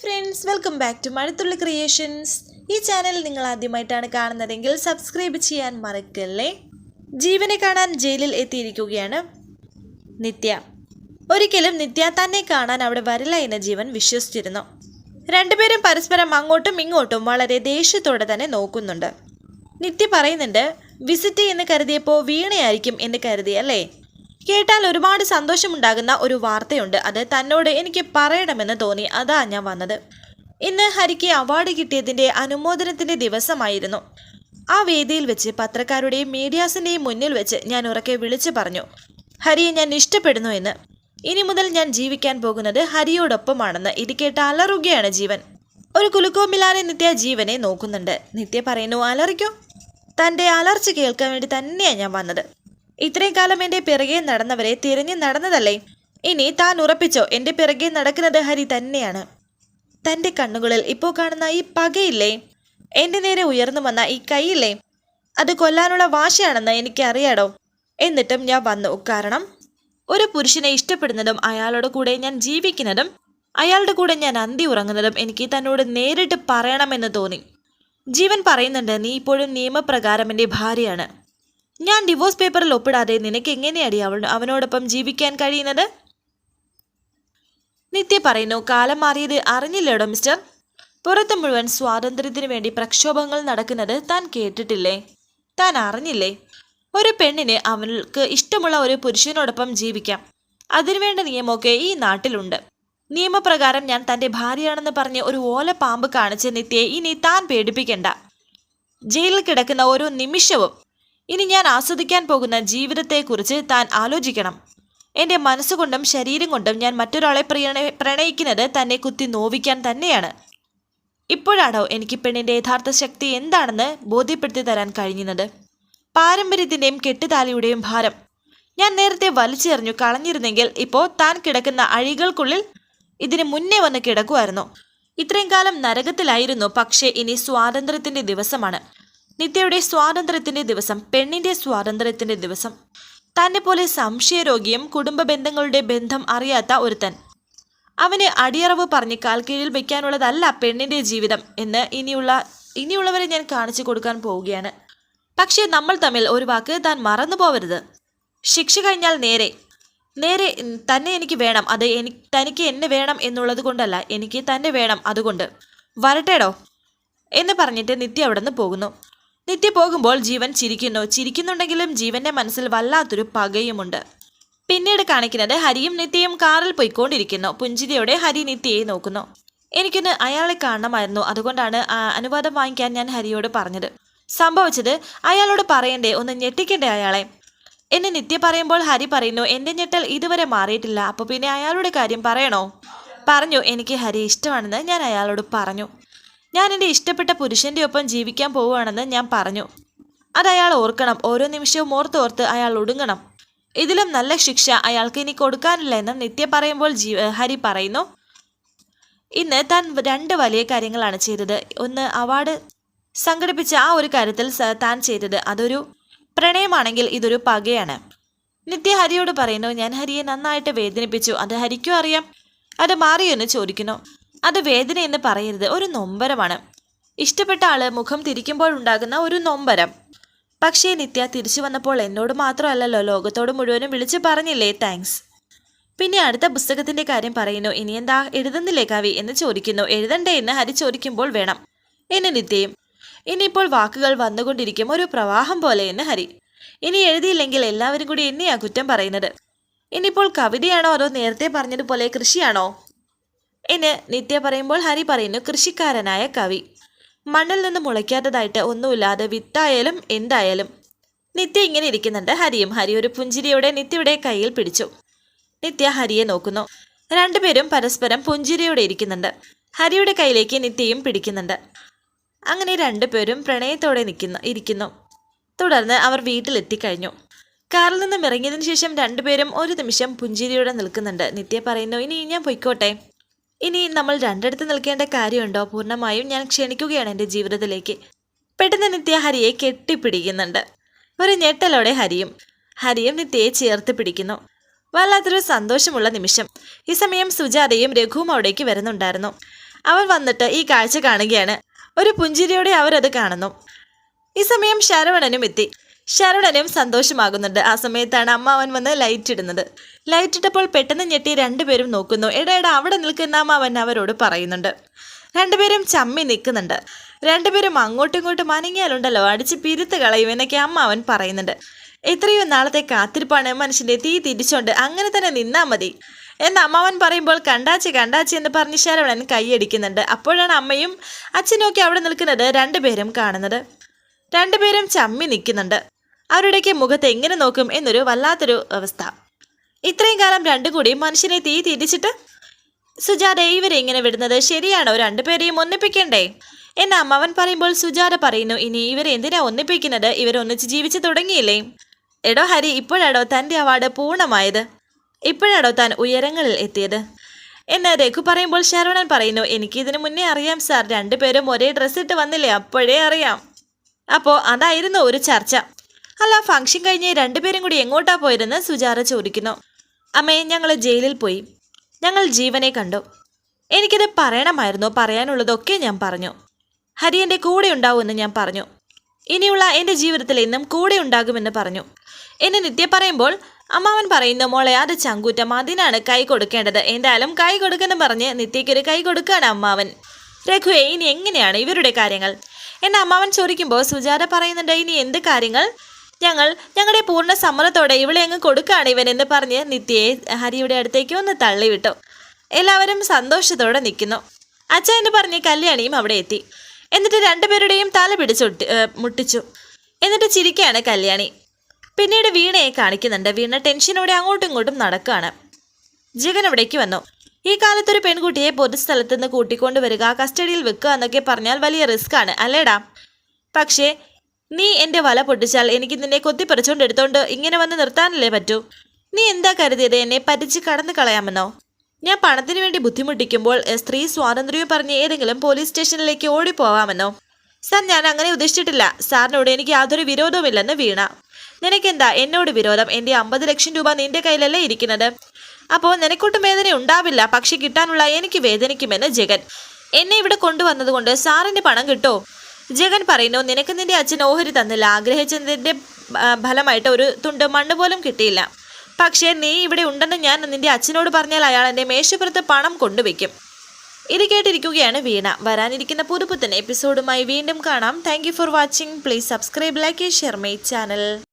Friends welcome back to Mazhathulli creations ഈ channel നിങ്ങൾ ആദ്യമായിട്ടാണ് കാണുന്നതെങ്കിൽ സബ്സ്ക്രൈബ് ചെയ്യാൻ മറക്കല്ലേ? ജീവനെ കാണാൻ ജയിലിൽ എത്തിയിരിക്കുകയാണ് നിത്യ. ഒരിക്കലും നിത്യ തന്നെ കാണാൻ അവിടെ വരില്ല എന്ന് ജീവൻ വിശ്വസിച്ചിരുന്നു. രണ്ടുപേരും പരസ്പരം അങ്ങോട്ടും ഇങ്ങോട്ടും വളരെ ദേഷ്യത്തോടെ തന്നെ നോക്കുന്നുണ്ട്. നിത്യ പറയുന്നുണ്ട് വിസിറ്റ് എന്ന് കരുതിയപ്പോൾ വീണയായിരിക്കും എന്ന് കരുതി അല്ലേ കേട്ടാൽ ഒരുപാട് സന്തോഷമുണ്ടാകുന്ന ഒരു വാർത്തയുണ്ട്. അത് തന്നോട് എനിക്ക് പറയണമെന്ന് തോന്നി. അതാ ഞാൻ വന്നത്. ഇന്ന് ഹരിക്ക് അവാർഡ് കിട്ടിയതിന്റെ അനുമോദനത്തിന്റെ ദിവസമായിരുന്നു. ആ വേദിയിൽ വെച്ച് പത്രക്കാരുടെയും മീഡിയാസിന്റെയും മുന്നിൽ വെച്ച് ഞാൻ ഉറക്കെ വിളിച്ചു പറഞ്ഞു. ഹരിയെ ഞാൻ ഇഷ്ടപ്പെടുന്നു എന്ന്. ഇനി മുതൽ ഞാൻ ജീവിക്കാൻ പോകുന്നത് ഹരിയോടൊപ്പമാണെന്ന്. ഇത് കേട്ട് അലറുകയാണ് ജീവൻ. ഒരു കുലുക്കവുമില്ലാതെ നിത്യ ജീവനെ നോക്കുന്നുണ്ട്. നിത്യ പറയുന്നു അലറിക്കോ? തന്റെ അലർച്ച കേൾക്കാൻ വേണ്ടി തന്നെയാണ് ഞാൻ വന്നത്. ഇത്രയും കാലം എന്റെ പിറകെ നടന്നവരെ തിരഞ്ഞു നടന്നതല്ലേ? ഇനി താൻ ഉറപ്പിച്ചോ എന്റെ പിറകെ നടക്കുന്നത് ഹരി തന്നെയാണ്. തന്റെ കണ്ണുകളിൽ ഇപ്പോൾ കാണുന്ന ഈ പകയില്ലേ? എന്റെ നേരെ ഉയർന്നു വന്ന ഈ കൈയില്ലേ? അത് കൊല്ലാനുള്ള വാശിയാണെന്ന് എനിക്കറിയാടോ? എന്നിട്ടും ഞാൻ വന്നു. കാരണം ഒരു പുരുഷനെ ഇഷ്ടപ്പെടുന്നതും അയാളുടെ കൂടെ ഞാൻ ജീവിക്കുന്നതും അയാളുടെ കൂടെ ഞാൻ അന്തി ഉറങ്ങുന്നതും എനിക്ക് തന്നോട് നേരിട്ട് പറയണമെന്ന് തോന്നി. ജീവൻ പറയുന്നുണ്ട് നീ ഇപ്പോഴും നിയമപ്രകാരം എന്റെ ഭാര്യയാണ്. ഞാൻ ഡിവോഴ്സ് പേപ്പറിൽ ഒപ്പിടാതെ നിനക്ക് എങ്ങനെയടി അവൾ അവനോടൊപ്പം ജീവിക്കാൻ കഴിയുന്നത്? നിത്യ പറയുന്നു കാലം മാറിയത് അറിഞ്ഞില്ലേടോ മിസ്റ്റർ പുറത്ത് മുഴുവൻ സ്വാതന്ത്ര്യത്തിന് വേണ്ടി പ്രക്ഷോഭങ്ങൾ നടക്കുന്നത് താൻ കേട്ടിട്ടില്ലേ? താൻ അറിഞ്ഞില്ലേ? ഒരു പെണ്ണിന് അവൾക്ക് ഇഷ്ടമുള്ള ഒരു പുരുഷനോടൊപ്പം ജീവിക്കാം. അതിനുവേണ്ട നിയമമൊക്കെ ഈ നാട്ടിലുണ്ട്. നിയമപ്രകാരം ഞാൻ തന്റെ ഭാര്യയാണെന്ന് പറഞ്ഞ് ഒരു ഓല പാമ്പ് കാണിച്ച് നിത്യയെ ഇനി താൻ പേടിപ്പിക്കണ്ട. ജയിലിൽ കിടക്കുന്ന ഓരോ നിമിഷവും ഇനി ഞാൻ ആസ്വദിക്കാൻ പോകുന്ന ജീവിതത്തെക്കുറിച്ച് താൻ ആലോചിക്കണം. എന്റെ മനസ്സുകൊണ്ടും ശരീരം കൊണ്ടും ഞാൻ മറ്റൊരാളെ പ്രണയ പ്രണയിക്കുന്നത് തന്നെ കുത്തി നോവിക്കാൻ തന്നെയാണ്. ഇപ്പോഴാണോ എനിക്ക് പെണ്ണിന്റെ യഥാർത്ഥ ശക്തി എന്താണെന്ന് ബോധ്യപ്പെടുത്തി തരാൻ കഴിഞ്ഞത് പാരമ്പര്യത്തിന്റെയും കെട്ടുതാലിയുടെയും ഭാരം. ഞാൻ നേരത്തെ വലിച്ചെറിഞ്ഞു കളഞ്ഞിരുന്നെങ്കിൽ ഇപ്പോൾ താൻ കിടക്കുന്ന അഴികൾക്കുള്ളിൽ ഇതിന് മുന്നേ വന്ന് കിടക്കുമായിരുന്നു ഇത്രയും കാലം നരകത്തിലായിരുന്നു പക്ഷേ ഇനി സ്വാതന്ത്ര്യത്തിന്റെ ദിവസമാണ്. നിത്യയുടെ സ്വാതന്ത്ര്യത്തിന്റെ ദിവസം പെണ്ണിന്റെ സ്വാതന്ത്ര്യത്തിന്റെ ദിവസം. തന്നെ പോലെ സംശയരോഗിയും കുടുംബ ബന്ധങ്ങളുടെ ബന്ധം അറിയാത്ത ഒരുത്തൻ. അവന് അടിയറവ് പറഞ്ഞ് കാൽ കീഴിൽ വയ്ക്കാനുള്ളതല്ല പെണ്ണിന്റെ ജീവിതം എന്ന് ഇനിയുള്ള ഇനിയുള്ളവരെ ഞാൻ കാണിച്ചു കൊടുക്കാൻ പോവുകയാണ്. പക്ഷേ നമ്മൾ തമ്മിൽ ഒരു വാക്ക് താൻ മറന്നു പോവരുത്. ശിക്ഷ കഴിഞ്ഞാൽ നേരെ. നേരെ തന്നെ എനിക്ക് വേണം. അത് എനിക്ക് തനിക്ക് എന്നെ വേണം എന്നുള്ളത് കൊണ്ടല്ല എനിക്ക് തന്നെ വേണം അതുകൊണ്ട്. വരട്ടേടോ എന്ന് പറഞ്ഞിട്ട് നിത്യ അവിടെ നിന്ന് പോകുന്നു. നിത്യ പോകുമ്പോൾ ജീവൻ ചിരിക്കുന്നു. ചിരിക്കുന്നുണ്ടെങ്കിലും ജീവന്റെ മനസ്സിൽ വല്ലാത്തൊരു പകയുമുണ്ട്. പിന്നീട് കാണിക്കുന്നത് ഹരിയും നിത്യയും കാറിൽ പോയിക്കൊണ്ടിരിക്കുന്നു. പുഞ്ചിരിയോടെ ഹരി നിത്യയെ നോക്കുന്നു. എനിക്കൊന്ന് അയാളെ കാണണമായിരുന്നു. അതുകൊണ്ടാണ് അനുവാദം വാങ്ങിക്കാൻ ഞാൻ ഹരിയോട് പറഞ്ഞത്. സംഭവിച്ചത് അയാളോട് പറയണ്ടേ ഒന്ന് ഞെട്ടിക്കണ്ടേ അയാളെ? എന്നെ നിത്യ പറയുമ്പോൾ ഹരി പറയുന്നു എന്റെ ഞെട്ടൽ ഇതുവരെ മാറിയിട്ടില്ല. അപ്പോൾ പിന്നെ അയാളുടെ കാര്യം പറയണോ? പറഞ്ഞു എനിക്ക് ഹരി ഇഷ്ടമാണെന്ന് ഞാൻ അയാളോട് പറഞ്ഞു. ഞാൻ എന്റെ ഇഷ്ടപ്പെട്ട പുരുഷന്റെ ഒപ്പം ജീവിക്കാൻ പോവുകയാണെന്ന് ഞാൻ പറഞ്ഞു. അത് അയാൾ ഓർക്കണം. ഓരോ നിമിഷവും ഓർത്തോർത്ത് അയാൾ ഒടുങ്ങണം. ഇതിലും നല്ല ശിക്ഷ അയാൾക്ക് ഇനി കൊടുക്കാനില്ല എന്ന് നിത്യ പറയുമ്പോൾ ഹരി പറയുന്നു. ഇന്ന് താൻ രണ്ട് വലിയ കാര്യങ്ങളാണ് ചെയ്തത്. ഒന്ന് അവാർഡ് സംഘടിപ്പിച്ച ആ ഒരു കാര്യത്തിൽ താൻ ചെയ്തത് അതൊരു പ്രണയമാണെങ്കിൽ ഇതൊരു പകയാണ്. നിത്യ ഹരിയോട് പറയുന്നു ഞാൻ ഹരിയെ നന്നായിട്ട് വേദനിപ്പിച്ചു. അത് ഹരിക്കും അറിയാം. അത് മാറിയെന്ന് ചോദിക്കുന്നു. അത് വേദന എന്ന് പറയരുത്. ഒരു നൊമ്പരമാണ്. ഇഷ്ടപ്പെട്ട ആൾ മുഖം തിരിക്കുമ്പോഴുണ്ടാകുന്ന ഒരു നൊമ്പരം. പക്ഷേ നിത്യ തിരിച്ചു വന്നപ്പോൾ എന്നോട് മാത്രമല്ലല്ലോ ലോകത്തോട് മുഴുവനും വിളിച്ചു പറഞ്ഞില്ലേ? താങ്ക്സ്. പിന്നെ അടുത്ത പുസ്തകത്തിന്റെ കാര്യം പറയുന്നു. ഇനി എന്താ എഴുതുന്നില്ലേ കവി എന്ന് ചോദിക്കുന്നു. എഴുതണ്ടേ എന്ന് ഹരി ചോദിക്കുമ്പോൾ വേണം. എന്നെ നിത്യയും. ഇനിയിപ്പോൾ വാക്കുകൾ വന്നുകൊണ്ടിരിക്കും ഒരു പ്രവാഹം പോലെ എന്ന് ഹരി. ഇനി എഴുതിയില്ലെങ്കിൽ എല്ലാവരും കൂടി എന്നെയാ കുറ്റം പറയുന്നത്? ഇനിയിപ്പോൾ കവിതയാണോ അതോ നേരത്തെ പറഞ്ഞതുപോലെ കൃഷിയാണോ? എന്ന് നിത്യ പറയുമ്പോൾ ഹരി പറയുന്നു കൃഷിക്കാരനായ കവി. മണ്ണിൽ നിന്ന് മുളയ്ക്കാത്തതായിട്ട് ഒന്നുമില്ലാതെ വിത്തായാലും എന്തായാലും. നിത്യ ഇങ്ങനെ ഇരിക്കുന്നുണ്ട്. ഹരിയും ഹരി ഒരു പുഞ്ചിരിയോടെ നിത്യയുടെ കയ്യിൽ പിടിച്ചു. നിത്യ ഹരിയെ നോക്കുന്നു. രണ്ടുപേരും പരസ്പരം പുഞ്ചിരിയോടെ ഇരിക്കുന്നുണ്ട്. ഹരിയുടെ കയ്യിലേക്ക് നിത്യയും പിടിക്കുന്നുണ്ട്. അങ്ങനെ രണ്ടുപേരും പ്രണയത്തോടെ നിൽക്കുന്നു ഇരിക്കുന്നു. തുടർന്ന് അവർ വീട്ടിലെത്തിക്കഴിഞ്ഞു. കാറിൽ നിന്നും ഇറങ്ങിയതിനു ശേഷം രണ്ടുപേരും ഒരു നിമിഷം പുഞ്ചിരിയോടെ നിൽക്കുന്നുണ്ട്. നിത്യ പറയുന്നു ഇനി ഞാൻ പൊയ്ക്കോട്ടെ. ഇനി നമ്മൾ രണ്ടിടത്ത് നിൽക്കേണ്ട കാര്യമുണ്ടോ? പൂർണമായും ഞാൻ ക്ഷണിക്കുകയാണ് എന്റെ ജീവിതത്തിലേക്ക്. പെട്ടെന്ന് നിത്യ ഹരിയെ കെട്ടിപ്പിടിക്കുന്നുണ്ട്. ഒരു ഞെട്ടലോടെ ഹരിയും ഹരിയും നിത്യയെ ചേർത്ത് പിടിക്കുന്നു. വല്ലാത്തൊരു സന്തോഷമുള്ള നിമിഷം. ഈ സമയം സുജാതയും രഘുവും അവിടേക്ക് വരുന്നുണ്ടായിരുന്നു. അവൻ വന്നിട്ട് ഈ കാഴ്ച കാണുകയാണ്. ഒരു പുഞ്ചിരിയോടെ അവരത് കാണുന്നു. ഈ സമയം ശരവണനും എത്തി. ശരവണനും സന്തോഷമാകുന്നുണ്ട്. ആ സമയത്താണ് അമ്മാവൻ വന്ന് ലൈറ്റ് ഇടുന്നത്. ലൈറ്റ് ഇട്ടപ്പോൾ പെട്ടെന്ന് ഞെട്ടി രണ്ടുപേരും നോക്കുന്നു. എടാ എടാ അവിടെ നിൽക്കുന്ന അമ്മാവൻ അവരോട് പറയുന്നുണ്ട്. രണ്ടുപേരും ചമ്മി നിൽക്കുന്നുണ്ട്. രണ്ടുപേരും അങ്ങോട്ടും ഇങ്ങോട്ടും അനങ്ങിയാലുണ്ടല്ലോ അടിച്ച് പിരുത്ത് കളയും എന്നൊക്കെ അമ്മാവൻ പറയുന്നുണ്ട്. എത്രയോ നാളത്തെ കാത്തിരിപ്പാണ് മനുഷ്യന്റെ തീ തിരിച്ചോണ്ട് അങ്ങനെ തന്നെ നിന്നാ മതി. എന്ന് അമ്മാവൻ പറയുമ്പോൾ കണ്ടാച്ചി കണ്ടാച്ചി എന്ന് പറഞ്ഞ് ശരവണൻ കൈയടിക്കുന്നുണ്ട് അപ്പോഴാണ് അമ്മയും അച്ഛനും ഒക്കെ അവിടെ നിൽക്കുന്നത് രണ്ടുപേരും കാണുന്നത്. രണ്ടുപേരും ചമ്മി നിൽക്കുന്നുണ്ട്. അവരുടെയൊക്കെ മുഖത്ത് എങ്ങനെ നോക്കും എന്നൊരു വല്ലാത്തൊരു അവസ്ഥ. ഇത്രയും കാലം രണ്ടും കൂടി മനുഷ്യനെ തീ തിരിച്ചിട്ട് സുജാത ഇവരെ ഇങ്ങനെ വിടുന്നത് ശരിയാണോ? രണ്ടുപേരെയും ഒന്നിപ്പിക്കണ്ടേ? എന്ന് അമ്മാവൻ പറയുമ്പോൾ സുജാത പറയുന്നു ഇനി ഇവരെ എന്തിനാ ഒന്നിപ്പിക്കുന്നത്? ഇവരൊന്നിച്ച് ജീവിച്ചു തുടങ്ങിയില്ലേ? എടോ ഹരി ഇപ്പോഴാടോ തന്റെ അവാർഡ് പൂർണമായത്? ഇപ്പോഴാടോ താൻ ഉയരങ്ങളിൽ എത്തിയത്? എന്ന് രഘു പറയുമ്പോൾ ശരവണൻ പറയുന്നു എനിക്ക് ഇതിനു മുന്നേ അറിയാം സാർ രണ്ടുപേരും ഒരേ ഡ്രസ്സ് ഇട്ട് വന്നില്ലേ അപ്പോഴേ അറിയാം. അപ്പോൾ അതായിരുന്നു ഒരു ചർച്ച. അല്ല ഫംഗ്ഷൻ കഴിഞ്ഞ് രണ്ടുപേരും കൂടി എങ്ങോട്ടാ പോയതെന്ന് സുജാത ചോദിക്കുന്നു. അമ്മേ ഞങ്ങൾ ജയിലിൽ പോയി. ഞങ്ങൾ ജീവനെ കണ്ടു. എനിക്കിത് പറയണമായിരുന്നു പറയാനുള്ളതൊക്കെ ഞാൻ പറഞ്ഞു. ഹരി എന്റെ കൂടെ ഉണ്ടാവുമെന്ന് ഞാൻ പറഞ്ഞു. ഇനിയുള്ള എന്റെ ജീവിതത്തിൽ എന്നും കൂടെ ഉണ്ടാകുമെന്ന് പറഞ്ഞു. എന്നെ നിത്യ പറയുമ്പോൾ അമ്മാവൻ പറയുന്നു മോളെ അത് ചങ്കൂറ്റം. അതിനാണ് കൈ കൊടുക്കേണ്ടത്. എന്തായാലും കൈ കൊടുക്കെന്ന് പറഞ്ഞ് നിത്യയ്ക്കൊരു കൈ കൊടുക്കുകയാണ് അമ്മാവൻ. രഘുവെ ഇനി എങ്ങനെയാണ് ഇവരുടെ കാര്യങ്ങൾ? എന്നെ അമ്മാവൻ ചോദിക്കുമ്പോൾ സുജാത പറയുന്നുണ്ട് ഇനി എന്ത് കാര്യങ്ങൾ? ഞങ്ങൾ ഞങ്ങളുടെ പൂർണ സമ്മതത്തോടെ ഇവളെ അങ്ങ് കൊടുക്കുകയാണ് ഇവനെന്ന് പറഞ്ഞ് നിത്യയെ ഹരിയുടെ അടുത്തേക്ക് ഒന്ന് തള്ളിവിട്ടു. എല്ലാവരും സന്തോഷത്തോടെ നിൽക്കുന്നു. അച്ഛ എന്ന് പറഞ്ഞ് കല്യാണിയും അവിടെ എത്തി. എന്നിട്ട് രണ്ടുപേരുടെയും തല പിടിച്ചൊട്ടി ഏ, മുട്ടിച്ചു. എന്നിട്ട് ചിരിക്കുകയാണ് കല്യാണി. പിന്നീട് വീണയെ കാണിക്കുന്നുണ്ട്. വീണ ടെൻഷനോടെ അങ്ങോട്ടും ഇങ്ങോട്ടും നടക്കുകയാണ്. ജഗൻ അവിടേക്ക് വന്നു. ഈ കാലത്തൊരു പെൺകുട്ടിയെ പൊതുസ്ഥലത്ത് നിന്ന് കൂട്ടിക്കൊണ്ടുവരിക കസ്റ്റഡിയിൽ വെക്കുക എന്നൊക്കെ പറഞ്ഞാൽ വലിയ റിസ്ക് ആണ്. അല്ലേടാ? പക്ഷേ നീ എന്റെ വല പൊട്ടിച്ചാൽ എനിക്ക് നിന്നെ കൊത്തിപ്പറിച്ചുകൊണ്ട് എടുത്തോണ്ട് ഇങ്ങനെ വന്ന് നിർത്താനല്ലേ പറ്റൂ? നീ എന്താ കരുതിയത് എന്നെ പറ്റിച്ച് കടന്നു കളയാമെന്നോ? ഞാൻ പണത്തിന് വേണ്ടി ബുദ്ധിമുട്ടിക്കുമ്പോൾ സ്ത്രീ സ്വാതന്ത്ര്യം പറഞ്ഞ് ഏതെങ്കിലും പോലീസ് സ്റ്റേഷനിലേക്ക് ഓടിപ്പോവാമെന്നോ? സാർ ഞാൻ അങ്ങനെ ഉദ്ദേശിച്ചിട്ടില്ല. സാറിനോട് എനിക്ക് യാതൊരു വിരോധവുമില്ലെന്ന് വീണ. നിനക്കെന്താ? എന്നോട് വിരോധം? എന്റെ അമ്പത് ലക്ഷം രൂപ നിന്റെ കയ്യിലല്ലേ ഇരിക്കുന്നത്? അപ്പോൾ നിനക്കൊട്ടും വേദന ഉണ്ടാവില്ല. പക്ഷെ കിട്ടാനുള്ള എനിക്ക് വേദനിക്കുമെന്ന് ജഗൻ. എന്നെ ഇവിടെ കൊണ്ടുവന്നതുകൊണ്ട് സാറിന്റെ പണം കിട്ടോ? ജഗൻ പറയുന്നു നിനക്ക് നിന്റെ അച്ഛൻ ഓഹരി തന്നില്ല. ആഗ്രഹിച്ചതിന്റെ ഫലമായിട്ട് ഒരു തുണ്ട് മണ്ണ് പോലും കിട്ടിയില്ല. പക്ഷേ നീ ഇവിടെ ഉണ്ടെന്ന് ഞാൻ നിന്റെ അച്ഛനോട് പറഞ്ഞാൽ അയാൾ എന്റെ മേശപ്പുറത്ത് പണം കൊണ്ടുവയ്ക്കും. ഇത് കേട്ടിരിക്കുകയാണ് വീണ. വരാനിരിക്കുന്ന പുതുപുത്തൻ എപ്പിസോഡുമായി വീണ്ടും കാണാം. Thank for watching please subscribe like share my channel